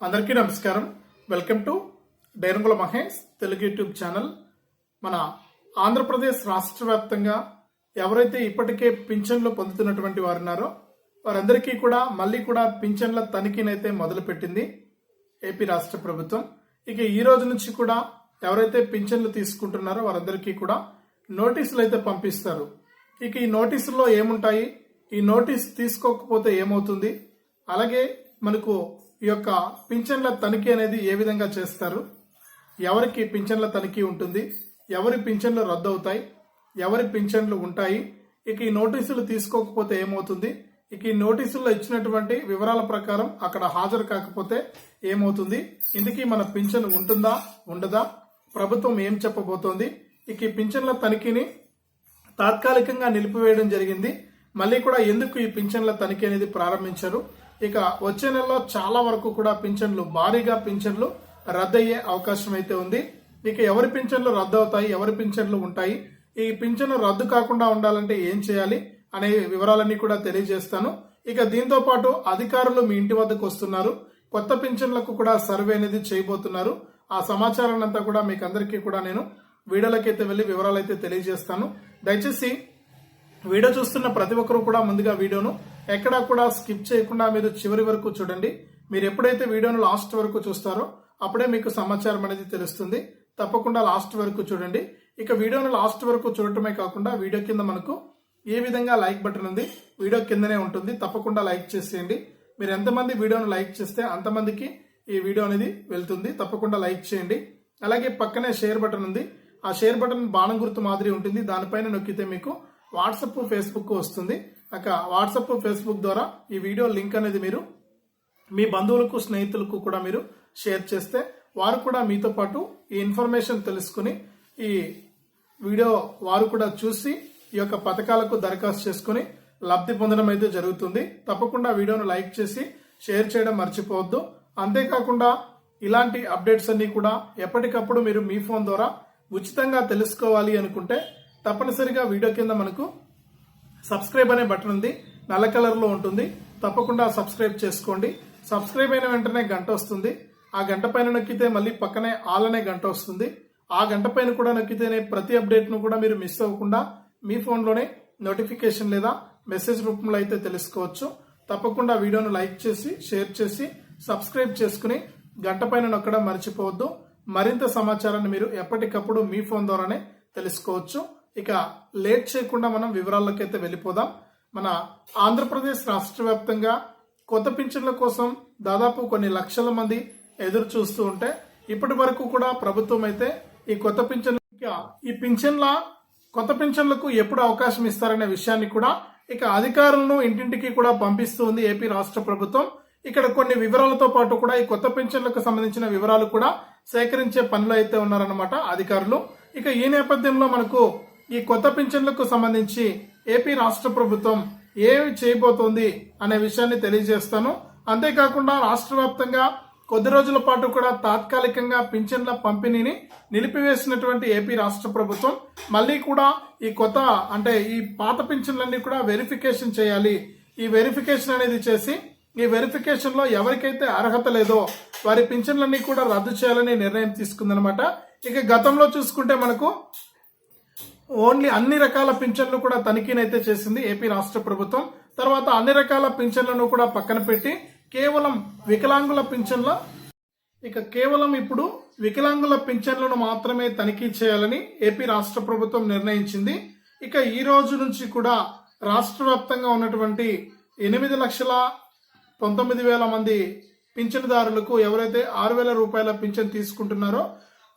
అందరికీ నమస్కారం. Welcome to డైరంగుల Mahesh Telugu YouTube channel. మన ఆంధ్రప్రదేశ్ రాష్ట్ర వ్యాప్తంగా ఎవరైతే ఇప్పటికే పింఛన్లు పొందుతున్నటువంటి వారు ఉన్నారో వారందరికీ కూడా మళ్ళీ కూడా పింఛన్ల తనిఖీనైతే మొదలుపెట్టింది ఏపీ రాష్ట్ర ప్రభుత్వం. ఇక ఈ రోజు నుంచి కూడా ఎవరైతే పింఛన్లు తీసుకుంటున్నారో వారందరికీ కూడా నోటీసులు అయితే పంపిస్తారు. ఇక ఈ నోటీసుల్లో ఏముంటాయి? ఈ నోటీస్ తీసుకోకపోతే ఏమవుతుంది? అలాగే మనకు ఈ యొక్క పింఛన్ల తనిఖీ అనేది ఏ విధంగా చేస్తారు? ఎవరికి పింఛన్ల తనిఖీ ఉంటుంది? ఎవరి పింఛన్లు రద్దు అవుతాయి ఎవరి పింఛన్లు ఉంటాయి? ఇక ఈ నోటీసులు తీసుకోకపోతే ఏమవుతుంది? ఇక ఈ నోటీసుల్లో ఇచ్చినటువంటి వివరాల ప్రకారం అక్కడ హాజరు కాకపోతే ఏమవుతుంది? ఇందుకీ మన పింఛన్ ఉంటుందా? ఉండదా? ప్రభుత్వం ఏం చెప్పబోతోంది? ఇక ఈ పింఛన్ల తనిఖీని తాత్కాలికంగా నిలిపివేయడం జరిగింది. మళ్ళీ కూడా ఎందుకు ఈ పింఛన్ల తనిఖీ అనేది ప్రారంభించారు? ఇక వచ్చే నెలలో చాలా వరకు కూడా పింఛన్లు భారీగా పింఛన్లు రద్దయ్యే అవకాశం అయితే ఉంది. ఇక ఎవరి పింఛన్లు రద్దు అవుతాయి ఎవరి పింఛన్లు ఉంటాయి? ఈ పింఛన్లు రద్దు కాకుండా ఉండాలంటే ఏం చేయాలి అనే వివరాలన్నీ కూడా తెలియజేస్తాను. ఇక దీంతో పాటు అధికారులు మీ ఇంటి వద్దకు వస్తున్నారు. కొత్త పింఛన్లకు కూడా సర్వే అనేది చేయబోతున్నారు. ఆ సమాచారాన్ని అంతా కూడా మీకు అందరికీ కూడా నేను వీడియోలకైతే వెళ్ళి వివరాలు అయితే తెలియజేస్తాను. దయచేసి వీడియో చూస్తున్న ప్రతి ఒక్కరూ కూడా ముందుగా వీడియోను ఎక్కడా కూడా స్కిప్ చేయకుండా మీరు చివరి వరకు చూడండి. మీరు ఎప్పుడైతే వీడియోను లాస్ట్ వరకు చూస్తారో అప్పుడే మీకు సమాచారం అనేది తెలుస్తుంది. తప్పకుండా లాస్ట్ వరకు చూడండి. ఇక వీడియోను లాస్ట్ వరకు చూడటమే కాకుండా వీడియో కింద మనకు ఏ విధంగా లైక్ బటన్ ఉంది వీడియో కిందనే ఉంటుంది. తప్పకుండా లైక్ చేసేయండి. మీరు ఎంతమంది వీడియోను లైక్ చేస్తే అంతమందికి ఈ వీడియో అనేది వెళ్తుంది. తప్పకుండా లైక్ చేయండి. అలాగే పక్కనే షేర్ బటన్ ఉంది. ఆ షేర్ బటన్ బాణం గుర్తు మాదిరి ఉంటుంది. దానిపైన నొక్కితే మీకు వాట్సప్ ఫేస్బుక్ వస్తుంది. అక్క వాట్సప్ ఫేస్బుక్ ద్వారా ఈ వీడియో లింక్ అనేది మీరు మీ బంధువులకు స్నేహితులకు కూడా మీరు షేర్ చేస్తే వారు కూడా మీతో పాటు ఈ ఇన్ఫర్మేషన్ తెలుసుకుని ఈ వీడియో వారు కూడా చూసి ఈ యొక్క పథకాలకు దరఖాస్తు చేసుకుని లబ్ధి పొందడం అయితే జరుగుతుంది. తప్పకుండా వీడియోను లైక్ చేసి షేర్ చేయడం మర్చిపోవద్దు. అంతేకాకుండా ఇలాంటి అప్డేట్స్ అన్ని కూడా ఎప్పటికప్పుడు మీరు మీ ఫోన్ ద్వారా ఉచితంగా తెలుసుకోవాలి అనుకుంటే తప్పనిసరిగా వీడియో కింద మనకు సబ్స్క్రైబ్ అనే బటన్ ఉంది నల్ల కలర్లో ఉంటుంది. తప్పకుండా సబ్స్క్రైబ్ చేసుకోండి. సబ్స్క్రైబ్ అయిన వెంటనే గంట వస్తుంది. ఆ గంట పైన నొక్కితే మళ్ళీ పక్కనే ఆల్ అనే గంట వస్తుంది. ఆ గంట పైన కూడా నొక్కితేనే ప్రతి అప్డేట్ను కూడా మీరు మిస్ అవ్వకుండా మీ ఫోన్లోనే నోటిఫికేషన్ లేదా మెసేజ్ రూపంలో అయితే తెలుసుకోవచ్చు. తప్పకుండా వీడియోను లైక్ చేసి షేర్ చేసి సబ్స్క్రైబ్ చేసుకుని గంట పైన నొక్కడం మర్చిపోవద్దు. మరింత సమాచారాన్ని మీరు ఎప్పటికప్పుడు మీ ఫోన్ ద్వారానే తెలుసుకోవచ్చు. ఇక లేట్ చేయకుండా మనం వివరాల్లోకి అయితే వెళ్ళిపోదాం. మన ఆంధ్రప్రదేశ్ రాష్ట్ర వ్యాప్తంగా కొత్త పింఛన్ల కోసం దాదాపు కొన్ని లక్షల మంది ఎదురు చూస్తూ ఉంటే ఇప్పటి వరకు కూడా ప్రభుత్వం అయితే ఈ కొత్త పింఛన్ల ఈ పింఛన్ల కొత్త పింఛన్లకు ఎప్పుడు అవకాశం ఇస్తారనే విషయాన్ని కూడా ఇక అధికారులను ఇంటింటికి కూడా పంపిస్తూ ఉంది ఏపీ రాష్ట్ర ప్రభుత్వం. ఇక్కడ కొన్ని వివరాలతో పాటు కూడా ఈ కొత్త పెన్షన్లకు సంబంధించిన వివరాలు కూడా సేకరించే పనులు అయితే ఉన్నారన్నమాట అధికారులు. ఇక ఈ నేపథ్యంలో మనకు ఈ కొత్త పింఛన్లకు సంబంధించి ఏపీ రాష్ట్ర ప్రభుత్వం ఏమి చేయబోతోంది అనే విషయాన్ని తెలియజేస్తాను. అంతేకాకుండా రాష్ట్ర వ్యాప్తంగా కొద్ది రోజుల పాటు కూడా తాత్కాలికంగా పింఛన్ల పంపిణీని నిలిపివేసినటువంటి ఏపీ రాష్ట్ర ప్రభుత్వం మళ్ళీ కూడా ఈ కొత్త అంటే ఈ పాత పింఛన్లన్నీ కూడా వెరిఫికేషన్ చేయాలి. ఈ వెరిఫికేషన్ అనేది చేసి ఈ వెరిఫికేషన్లో ఎవరికైతే అర్హత లేదో వారి పింఛన్లన్నీ కూడా రద్దు చేయాలని నిర్ణయం తీసుకుందనమాట. ఇక గతంలో చూసుకుంటే మనకు ఓన్లీ అన్ని రకాల పింఛన్లు కూడా తనిఖీనైతే చేసింది ఏపీ రాష్ట్ర ప్రభుత్వం. తర్వాత అన్ని రకాల పింఛన్లను కూడా పక్కన పెట్టి కేవలం వికలాంగుల పింఛన్ల ఇక కేవలం ఇప్పుడు వికలాంగుల పింఛన్లను మాత్రమే తనిఖీ చేయాలని ఏపీ రాష్ట్ర ప్రభుత్వం నిర్ణయించింది. ఇక ఈ రోజు నుంచి కూడా రాష్ట్ర వ్యాప్తంగా ఉన్నటువంటి ఎనిమిది లక్షల పంతొమ్మిది వేల మంది పింఛన్దారులకు ఎవరైతే ఆరు వేల రూపాయల పింఛన్ తీసుకుంటున్నారో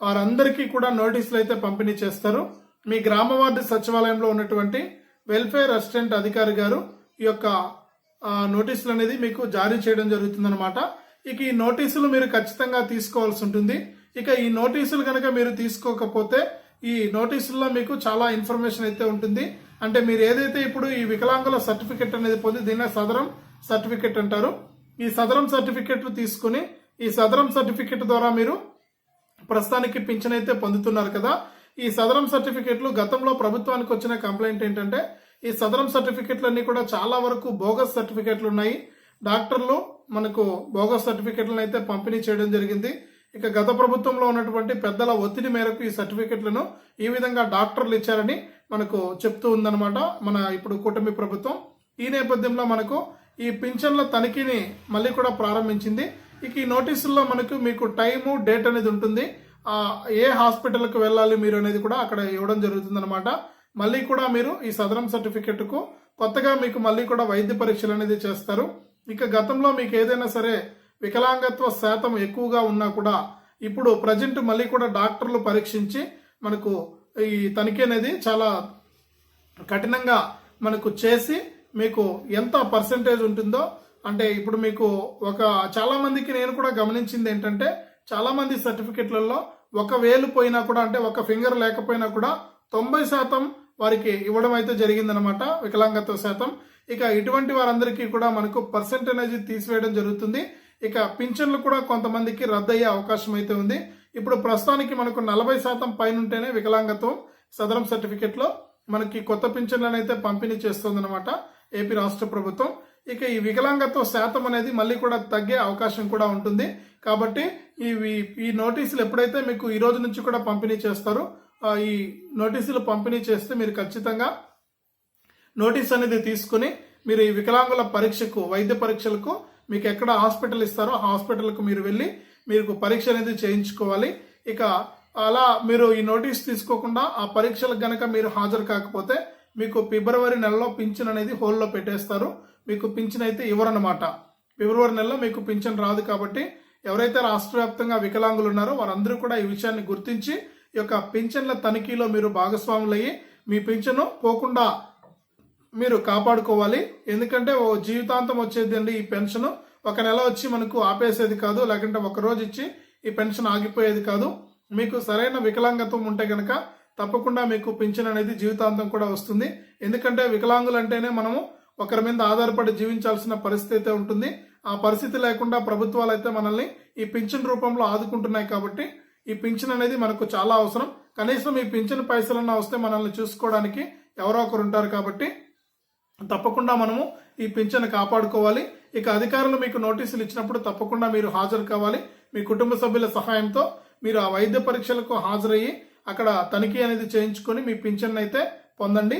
వారందరికీ కూడా నోటీసులు అయితే పంపిణీ చేస్తారు. మీ గ్రామ వార్డు సచివాలయంలో ఉన్నటువంటి వెల్ఫేర్ అసిస్టెంట్ అధికారి గారు ఈ యొక్క నోటీసులు అనేది మీకు జారీ చేయడం జరుగుతుందన్నమాట. ఇక ఈ నోటీసులు మీరు ఖచ్చితంగా తీసుకోవాల్సి ఉంటుంది. ఇక ఈ నోటీసులు కనుక మీరు తీసుకోకపోతే ఈ నోటీసుల్లో మీకు చాలా ఇన్ఫర్మేషన్ అయితే ఉంటుంది. అంటే మీరు ఏదైతే ఇప్పుడు ఈ వికలాంగుల సర్టిఫికెట్ అనేది పొంది దీన్నే సదరం సర్టిఫికెట్ అంటారు. ఈ సదరం సర్టిఫికెట్ తీసుకుని ఈ సదరం సర్టిఫికెట్ ద్వారా మీరు ప్రస్తుతానికి పింఛన్ అయితే పొందుతున్నారు కదా. ఈ సదరం సర్టిఫికెట్లు గతంలో ప్రభుత్వానికి వచ్చిన కంప్లైంట్ ఏంటంటే ఈ సదరం సర్టిఫికెట్లన్నీ కూడా చాలా వరకు బోగస్ సర్టిఫికెట్లు ఉన్నాయి డాక్టర్లు మనకు బోగస్ సర్టిఫికెట్లను అయితే పంపిణీ చేయడం జరిగింది. ఇక గత ప్రభుత్వంలో ఉన్నటువంటి పెద్దల ఒత్తిడి మేరకు ఈ సర్టిఫికెట్లను ఈ విధంగా డాక్టర్లు ఇచ్చారని మనకు చెప్తూ ఉందన్నమాట మన ఇప్పుడు కూటమి ప్రభుత్వం. ఈ నేపథ్యంలో మనకు ఈ పింఛన్ల తనిఖీని మళ్ళీ కూడా ప్రారంభించింది. ఇక ఈ నోటీసుల్లో మనకు మీకు టైము డేట్ అనేది ఉంటుంది. ఏ హాస్పిటల్కి వెళ్ళాలి మీరు అనేది కూడా అక్కడ ఇవ్వడం జరుగుతుందనమాట మళ్ళీ కూడా మీరు ఈ సదరం సర్టిఫికెట్కు కొత్తగా మీకు మళ్ళీ కూడా వైద్య పరీక్షలు అనేది చేస్తారు. ఇక గతంలో మీకు ఏదైనా సరే వికలాంగత్వ శాతం ఎక్కువగా ఉన్నా కూడా ఇప్పుడు ప్రజెంట్ మళ్ళీ కూడా డాక్టర్లు పరీక్షించి మనకు ఈ తనిఖీ అనేది చాలా కఠినంగా మనకు చేసి మీకు ఎంత పర్సంటేజ్ ఉంటుందో అంటే ఇప్పుడు మీకు ఒక చాలా మందికి నేను కూడా గమనించింది ఏంటంటే చాలా మంది సర్టిఫికెట్లలో ఒక వేలు పోయినా కూడా అంటే ఒక ఫింగర్ లేకపోయినా కూడా తొంభై శాతం వారికి ఇవ్వడం అయితే జరిగిందనమాట వికలాంగత్వ శాతం. ఇక ఇటువంటి వారందరికీ కూడా మనకు పర్సెంటేజ్ తీసివేయడం జరుగుతుంది. ఇక పింఛన్లు కూడా కొంతమందికి రద్దయ్యే అవకాశం అయితే ఉంది. ఇప్పుడు ప్రస్తుతానికి మనకు నలభై శాతం పైన ఉంటేనే వికలాంగత్వం సదరం సర్టిఫికెట్లో మనకి కొత్త పింఛన్లను అయితే పంపిణీ చేస్తుందన్నమాట ఏపీ రాష్ట్ర ప్రభుత్వం. ఇక ఈ వికలాంగత్వ శాతం అనేది మళ్ళీ కూడా తగ్గే అవకాశం కూడా ఉంటుంది. కాబట్టి ఇవి ఈ నోటీసులు ఎప్పుడైతే మీకు ఈ రోజు నుంచి కూడా పంపిణీ చేస్తారో ఈ నోటీసులు పంపిణీ చేస్తే మీరు ఖచ్చితంగా నోటీస్ అనేది తీసుకుని మీరు ఈ వికలాంగుల పరీక్షకు వైద్య పరీక్షలకు మీకు ఎక్కడ హాస్పిటల్ ఇస్తారో ఆ హాస్పిటల్కు మీరు వెళ్ళి మీకు పరీక్ష అనేది చేయించుకోవాలి. ఇక అలా మీరు ఈ నోటీస్ తీసుకోకుండా ఆ పరీక్షలకు గనక మీరు హాజరు కాకపోతే మీకు ఫిబ్రవరి నెలలో పింఛన్ అనేది హోల్లో పెట్టేస్తారు. మీకు పింఛన్ అయితే ఇవ్వరన్నమాట. ఫిబ్రవరి నెలలో మీకు పింఛన్ రాదు కాబట్టి ఎవరైతే రాష్ట్ర వ్యాప్తంగా వికలాంగులు ఉన్నారో వారందరూ కూడా ఈ విషయాన్ని గుర్తించి ఈ యొక్క పింఛన్ల తనిఖీలో మీరు భాగస్వాములయ్యి మీ పింఛను పోకుండా మీరు కాపాడుకోవాలి. ఎందుకంటే ఓ జీవితాంతం వచ్చేది అండి ఈ పెన్షన్. ఒక నెల వచ్చి మనకు ఆపేసేది కాదు లేకుంటే ఒక రోజు ఇచ్చి ఈ పెన్షన్ ఆగిపోయేది కాదు. మీకు సరైన వికలాంగత్వం ఉంటే కనుక తప్పకుండా మీకు పింఛన్ అనేది జీవితాంతం కూడా వస్తుంది. ఎందుకంటే వికలాంగులు అంటేనే మనము ఒకరి మీద ఆధారపడి జీవించాల్సిన పరిస్థితి అయితే ఉంటుంది. ఆ పరిస్థితి లేకుండా ప్రభుత్వాలు అయితే మనల్ని ఈ పింఛన్ రూపంలో ఆదుకుంటున్నాయి కాబట్టి ఈ పింఛన్ అనేది మనకు చాలా అవసరం. కనీసం ఈ పింఛన్ పైసలన్నా వస్తే మనల్ని చూసుకోవడానికి ఎవరో ఒకరు ఉంటారు కాబట్టి తప్పకుండా మనము ఈ పింఛను కాపాడుకోవాలి. ఇక అధికారులు మీకు నోటీసులు ఇచ్చినప్పుడు తప్పకుండా మీరు హాజరు కావాలి. మీ కుటుంబ సభ్యుల సహాయంతో మీరు ఆ వైద్య పరీక్షలకు హాజరయ్యి అక్కడ తనిఖీ అనేది చేయించుకొని మీ పింఛన్ అయితే పొందండి.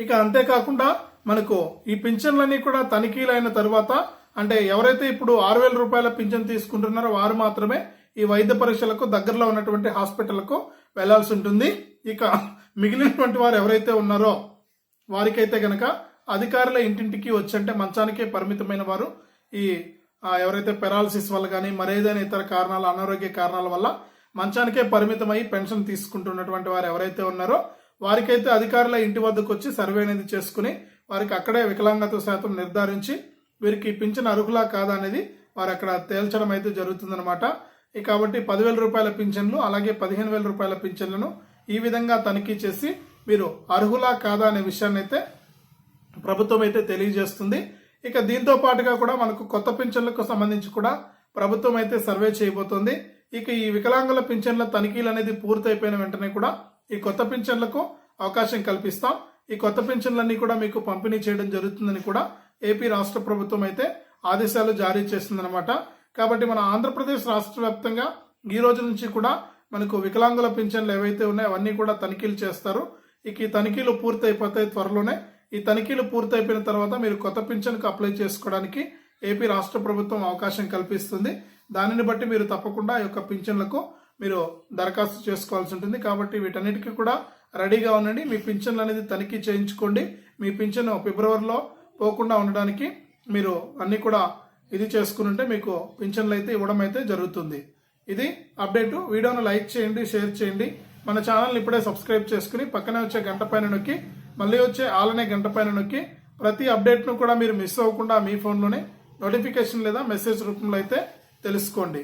ఇక అంతేకాకుండా మనకు ఈ పింఛన్లన్నీ కూడా తనిఖీలైన తర్వాత అంటే ఎవరైతే ఇప్పుడు ఆరు వేల రూపాయల పింఛన్ తీసుకుంటున్నారో వారు మాత్రమే ఈ వైద్య పరీక్షలకు దగ్గరలో ఉన్నటువంటి హాస్పిటల్కు వెళ్ళాల్సి ఉంటుంది. ఇక మిగిలినటువంటి వారు ఎవరైతే ఉన్నారో వారికైతే గనక అధికారుల ఇంటింటికి వచ్చంటే మంచానికే పరిమితమైన వారు ఈ ఎవరైతే పెరాలసిస్ వల్ల కానీ మరేదైనా ఇతర కారణాల అనారోగ్య కారణాల వల్ల మంచానికే పరిమితమై పెన్షన్ తీసుకుంటున్నటువంటి వారు ఎవరైతే ఉన్నారో వారికైతే అధికారుల ఇంటి వద్దకు వచ్చి సర్వే అనేది చేసుకుని వారికి అక్కడే వికలాంగత శాతం నిర్ధారించి వీరికి పింఛన్ అర్హులా కాదా అనేది వారు అక్కడ తేల్చడం అయితే జరుగుతుందన్నమాట. ఇక కాబట్టి పదివేల రూపాయల పింఛన్లు అలాగే పదిహేను వేల రూపాయల పింఛన్లను ఈ విధంగా తనిఖీ చేసి మీరు అర్హులా కాదా అనే విషయాన్ని అయితే ప్రభుత్వం అయితే తెలియజేస్తుంది. ఇక దీంతో పాటుగా కూడా మనకు కొత్త పింఛన్లకు సంబంధించి కూడా ప్రభుత్వం అయితే సర్వే చేయబోతోంది. ఇక ఈ వికలాంగుల పింఛన్ల తనిఖీలు అనేది పూర్తయిపోయిన వెంటనే కూడా ఈ కొత్త పింఛన్లకు అవకాశం కల్పిస్తాం. ఈ కొత్త పింఛన్లన్నీ కూడా మీకు పంపిణీ చేయడం జరుగుతుందని కూడా ఏపీ రాష్ట్ర ప్రభుత్వం అయితే ఆదేశాలు జారీ చేస్తుందన్నమాట. కాబట్టి మన ఆంధ్రప్రదేశ్ రాష్ట్ర వ్యాప్తంగా ఈ రోజు నుంచి కూడా మనకు వికలాంగుల పింఛన్లు ఏవైతే ఉన్నాయో అవన్నీ కూడా తనిఖీలు చేస్తారు. ఇక ఈ తనిఖీలు పూర్తయిపోతాయి త్వరలోనే. ఈ తనిఖీలు పూర్తయిపోయిన తర్వాత మీరు కొత్త పింఛన్కు అప్లై చేసుకోవడానికి ఏపీ రాష్ట్ర ప్రభుత్వం అవకాశం కల్పిస్తుంది. దానిని బట్టి మీరు తప్పకుండా ఈ యొక్క పింఛన్లకు మీరు దరఖాస్తు చేసుకోవాల్సి ఉంటుంది. కాబట్టి వీటన్నిటికీ కూడా రెడీగా ఉండండి. మీ పింఛన్లు అనేది తనిఖీ చేయించుకోండి. మీ పింఛన్ ఫిబ్రవరిలో పోకుండా ఉండడానికి మీరు అన్ని కూడా ఇది చేసుకుని ఉంటే మీకు పింఛన్లు అయితే ఇవ్వడం అయితే జరుగుతుంది. ఇది అప్డేట్. వీడియోను లైక్ చేయండి షేర్ చేయండి. మన ఛానల్ని ఇప్పుడే సబ్స్క్రైబ్ చేసుకుని పక్కనే వచ్చే గంట పైన నొక్కి మళ్ళీ వచ్చే ఆలనే గంట పైన నొక్కి ప్రతి అప్డేట్ను కూడా మీరు మిస్ అవ్వకుండా మీ ఫోన్లోనే నోటిఫికేషన్ లేదా మెసేజ్ రూపంలో అయితే తెలుసుకోండి.